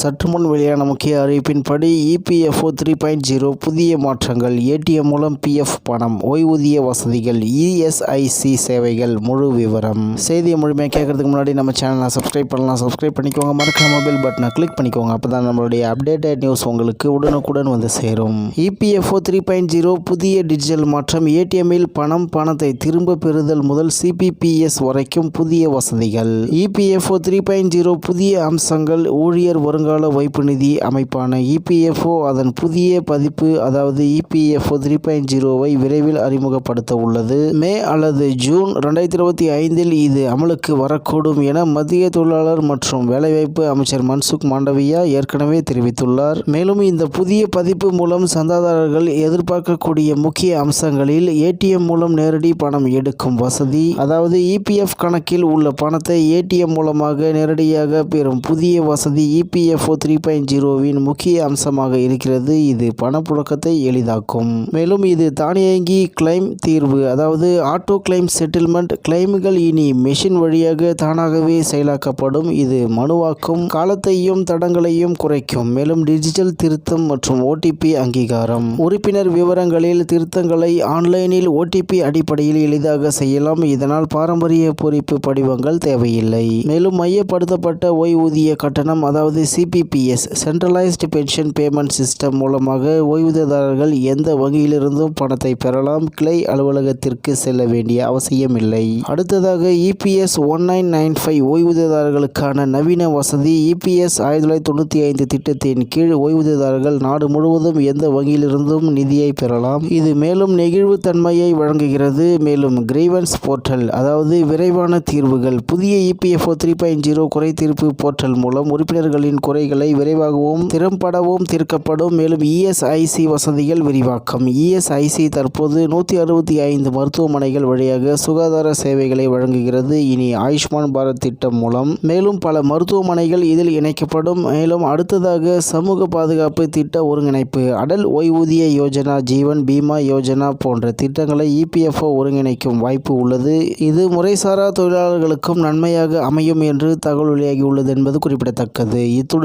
சற்று முன் வெளியான முக்கிய அறிவிப்பின்படி இபிஎஃப்ஓ த்ரீ பாயிண்ட் ஜீரோ புதிய மாற்றங்கள் ஏடிஎம் மூலம் பிஎஃப் பணம் ஓய்வூதிய வசதிகள் இஎஸ்ஐசி சேவைகள் முழு விவரம். செய்தியை முழுமையாக கேட்கறதுக்கு முன்னாடி நம்ம சேனலை சப்ஸ்கிரைப் பண்ணலாம். சப்ஸ்கிரைப் பண்ணிக்கோங்க. மறக்காம மொபைல் பட்டனை கிளிக் பண்ணிக்கோங்க. அப்போ தான் நம்மளுடைய அப்டேட்டட் நியூஸ் உங்களுக்கு உடனுக்குடன் வந்து சேரும். இபிஎஃப்ஓ த்ரீ பாயிண்ட் ஜீரோ புதிய டிஜிட்டல் மாற்றம் ஏடிஎம்மில் பணம் பணத்தை திரும்ப பெறுதல் முதல் சிபிபிஎஸ் வரைக்கும் புதிய வசதிகள். இபிஎஃப்ஓ த்ரீ பாயிண்ட் ஜீரோ புதிய அம்சங்கள் ஊழியர் வருங்கால வைப்பு நிதி அமைப்பான இபிஎஃப்ஓ அதன் புதிய பதிப்பு அதாவது இபிஎஃப்ஓ த்ரீ பாயிண்ட் ஜீரோவை விரைவில் அறிமுகப்படுத்த உள்ளது மே அல்லது ஜூன் ரெண்டாயிரத்தி இருபத்தி ஐந்தில் இது அமலுக்கு வரக்கூடும் என மத்திய தொழிலாளர் மற்றும் வேலைவாய்ப்பு அமைச்சர் மன்சுக் மாண்டவியா ஏற்கனவே தெரிவித்துள்ளார். மேலும் இந்த புதிய பதிப்பு மூலம் சந்தாதாரர்கள் எதிர்பார்க்கக்கூடிய முக்கிய அம்சங்களில் ஏடிஎம் மூலம் நேரடி பணம் எடுக்கும் வசதி அதாவது இபிஎஃப் கணக்கில் உள்ள பணத்தை ஏடிஎம் மூலமாக நேரடியாக பெறும் புதிய வசதி இபிஎஃப்ஓ த்ரீ பாயிண்ட் ஜீரோவின் முக்கிய அம்சமாக இருக்கிறது இது பணப்புழக்கத்தை எளிதாக்கும். மேலும் இது தானியங்கி கிளைம் தீர்வு அதாவது ஆட்டோ கிளைம் செட்டில்மெண்ட் கிளைம்கள் இனி மெஷின் வழியாக தானாகவே செயலாக்கப்படும். இது மனுவாக்கும் காலத்தையும் தடங்களையும் குறைக்கும். மேலும் டிஜிட்டல் திருத்தம் மற்றும் ஓடிபி அங்கீகாரம். உறுப்பினர் விவரங்களில் திருத்தங்களை ஆன்லைனில் ஓடிபி அடிப்படையில் எளிதாக செய்யலாம். இதனால் பாரம்பரிய பொறிப்பு படிவங்கள் தேவையில்லை. மேலும் மையப்படுத்தப்பட்ட ஓய்வூதிய கட்டணம் அதாவது C CPPS centralised pension payment system மூலமாக ஓய்வூதியதாரர்கள் எந்த வங்கியிலிருந்தும் பணத்தை பெறலாம். கிளை அலுவலகத்திற்கு செல்ல வேண்டிய அவசியமில்லை. அடுத்ததாக EPS one nine nine five ஓய்வூதியதாரர்களுக்கான நவீன வசதி. இபிஎஸ் ஆயிரத்தி தொள்ளாயிரத்தி தொண்ணூற்றி ஐந்து திட்டத்தின் கீழ் ஓய்வூதியதாரர்கள் நாடு முழுவதும் எந்த வங்கியிலிருந்தும் நிதியை பெறலாம். இது மேலும் நெகிழ்வுத்தன்மையை வழங்குகிறது. மேலும் கிரீவன்ஸ் போர்ட்டல் அதாவது விரைவான தீர்வுகள் புதிய இபிஎஃப்ஓ த்ரீ பாயிண்ட் ஜீரோ குறை தீர்ப்பு போர்ட்டல் மூலம் உறுப்பினர்களின் முறைகளை விரைவாகவும் திறம்படவும் தீர்க்கப்படும். மேலும் இஎஸ்ஐசி வசதிகள் விரிவாக்கம். இஎஸ்ஐசி தற்போது நூற்றி அறுபத்தி ஐந்து மருத்துவமனைகள் வழியாக சுகாதார சேவைகளை வழங்குகிறது. இனி ஆயுஷ்மான் பாரத் திட்டம் மூலம். மேலும் பல மருத்துவமனைகள் இதில் இணைக்கப்படும். மேலும் அடுத்ததாக சமூக பாதுகாப்பு திட்ட ஒருங்கிணைப்பு. அடல் ஓய்வூதிய யோஜனா ஜீவன் பீமா யோஜனா போன்ற திட்டங்களை இபிஎஃப்ஓ ஒருங்கிணைக்கும் வாய்ப்பு உள்ளது. இது முறைசாரா தொழிலாளர்களுக்கும் நன்மையாக அமையும் என்று தகவல் வெளியாகியுள்ளது என்பது குறிப்பிடத்தக்கது. இத்துடன்